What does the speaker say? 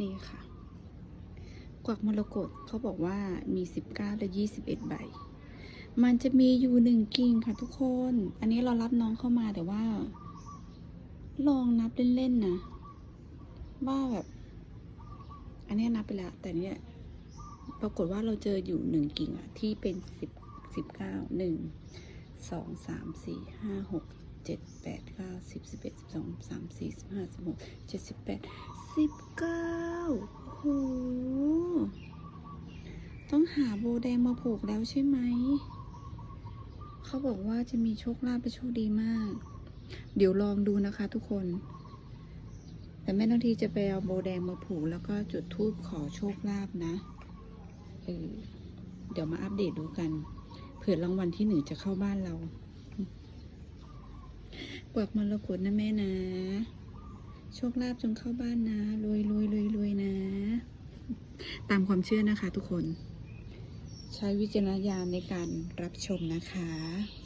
นี่ค่ะ กวักมรกตเขาบอกว่ามี 19 และ 21 ใบ มันจะมีอยู่หนึ่งกิ่งค่ะทุกคน อันนี้เรารับน้องเข้ามาแต่ว่า ลองนับเล่นๆนะ ว่าแบบ อันนี้นับไปแล้ว แต่เนี่ยปรากฏว่าเราเจออยู่หนึ่งกิ่งอะที่เป็นสิบสิบเก้าหนึ่งสองสามสี่ห้าหกเจ็ดแปดเก้าสิบสิบเอ็ดสิบสองสามสี่สิบห้าสิบหกเจ็ดสิบแปดสิบเก้าโอ้โห ต้องหาโบแดงมาผูกแล้วใช่ไหม เขาบอกว่าจะมีโชคลาภเป็นโชคดีมาก เดี๋ยวลองดูนะคะทุกคน แต่แม่น้องทีจะไปเอาโบแดงมาผูกแล้วก็จุดธูปขอโชคลาภนะเออเดี๋ยวมาอัปเดตดูกัน เผื่อรางวัลที่หนึ่งจะเข้าบ้านเรากวักมรกตนะแม่นะ โชคลาภจงเข้าบ้านนะรวยรวยรวยรวยนะ ตามความเชื่อนะคะทุกคน ใช้วิจารณญาณในการรับชมนะคะ